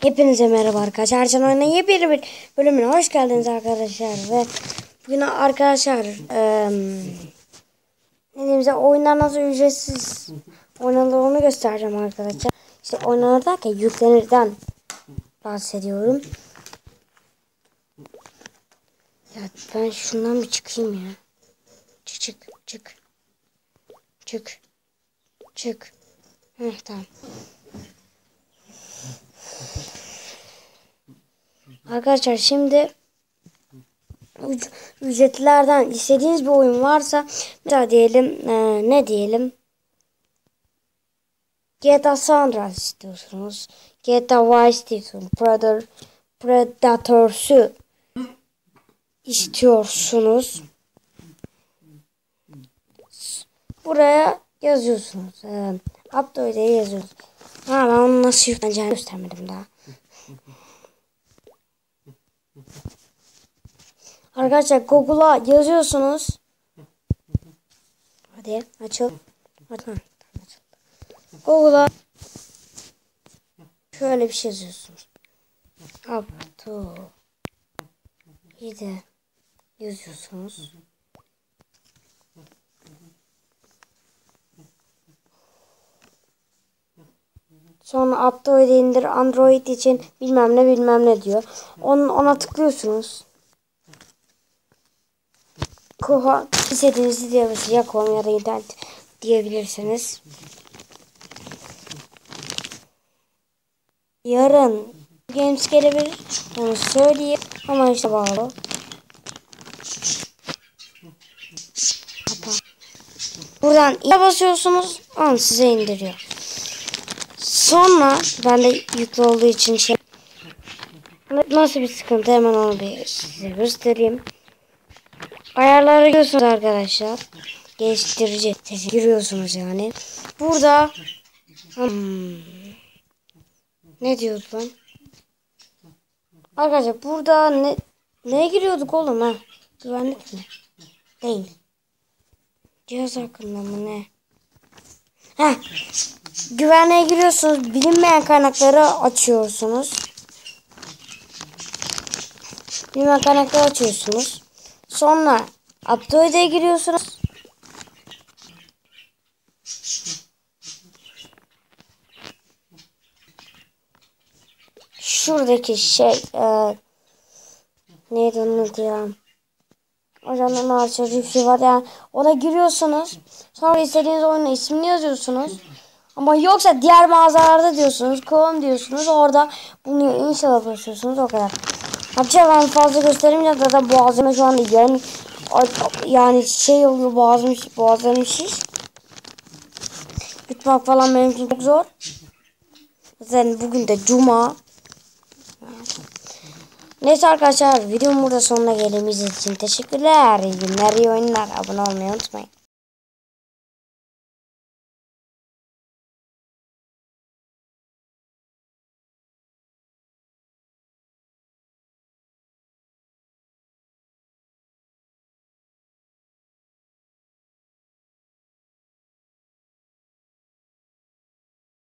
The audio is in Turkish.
Hepinize merhaba arkadaşlar. Can Oyun'a yepyeni bir bölümüne hoş geldiniz arkadaşlar. Ve bugün arkadaşlar oyunlar nasıl ücretsiz oynanır onu göstereceğim arkadaşlar. İşte oynanır derken yüklenirden bahsediyorum. Ya ben şundan bir çıkayım ya. Çık çık çık. Çık. Çık. Heh, tamam. Arkadaşlar şimdi üc- ücretlerden istediğiniz bir oyun varsa mesela diyelim e, ne diyelim GTA San Andreas istiyorsunuz. GTA Vice istiyorsunuz. Predator, Predators'u istiyorsunuz. Buraya yazıyorsunuz. E, Update'e yazıyorsunuz. Ha ben onu nasıl yükleneceğini göstermedim daha. Arkadaşlar Google'a yazıyorsunuz. Hadi açıl. Google'a şöyle bir şey yazıyorsunuz. Bir de yazıyorsunuz. Sonra Upto'yu indir Android için bilmem ne bilmem ne diyor. Onun, ona tıklıyorsunuz. Koha istediğinizi diyebilirsiniz. Ya kom ya da internet diyebilirsiniz. Yarın Games gelebilir. Onu söyleyeyim. Ama işte bağlı. Kapa. Buradan iyi basıyorsunuz. Onu size indiriyor. Sonra ben de yüklü olduğu için şey nasıl bir sıkıntı hemen onu bir size göstereyim. Ayarlara giriyorsunuz arkadaşlar. Geliştirici sesi giriyorsunuz yani. Burada hmm, ne diyordu lan? Arkadaşlar burada ne neye giriyorduk oğlum ha? Güvenlik mi? Değil. Cihaz hakkında mı ne? Heh. Güvenliğe giriyorsunuz. Bilinmeyen kaynakları açıyorsunuz. Bilinmeyen kaynakları açıyorsunuz. Sonra Update'e giriyorsunuz. Şuradaki şey e, neydi onun adı ya? Hocam bir şey var yani ona giriyorsunuz. Sonra istediğiniz oyunun ismini yazıyorsunuz. Ama yoksa diğer mağazalarda diyorsunuz. Chrome diyorsunuz. Orada bunu inşallah basıyorsunuz. O kadar. Yapacağım ben fazla gösteremeyeceğim. Zaten boğazıma şu anda yarın yani şey oluyor boğazım, boğazlarım şiş. Yutmak falan benim için çok zor. Zaten bugün de cuma. Neyse arkadaşlar videomun burada sonuna gelelim. İzlediğiniz için teşekkürler. İyi günler, iyi oyunlar. Abone olmayı unutmayın.